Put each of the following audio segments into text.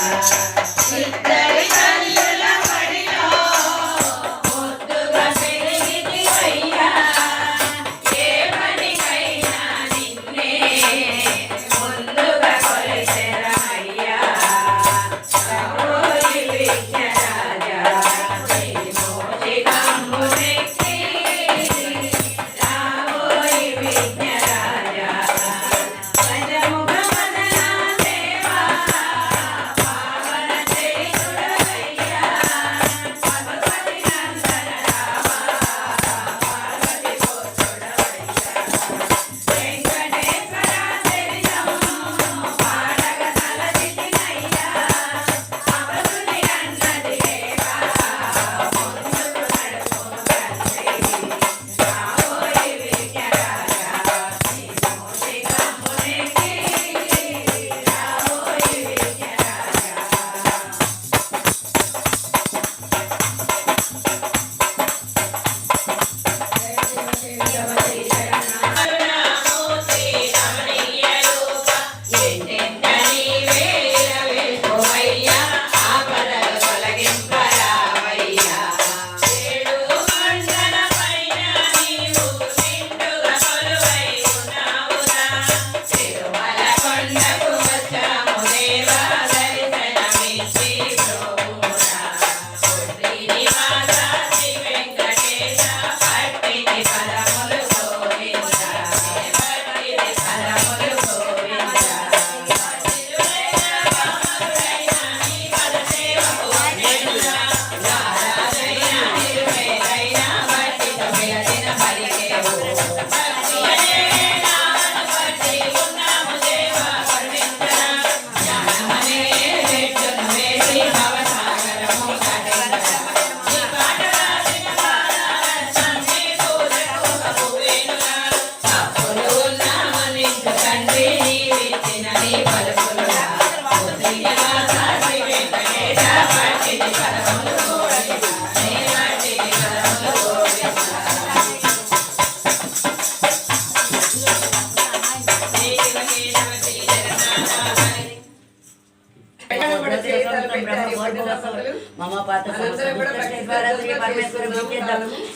Sit down.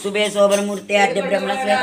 శుభే శోభనమూర్తి అర్ధ బ్రహ్మ శ్వేత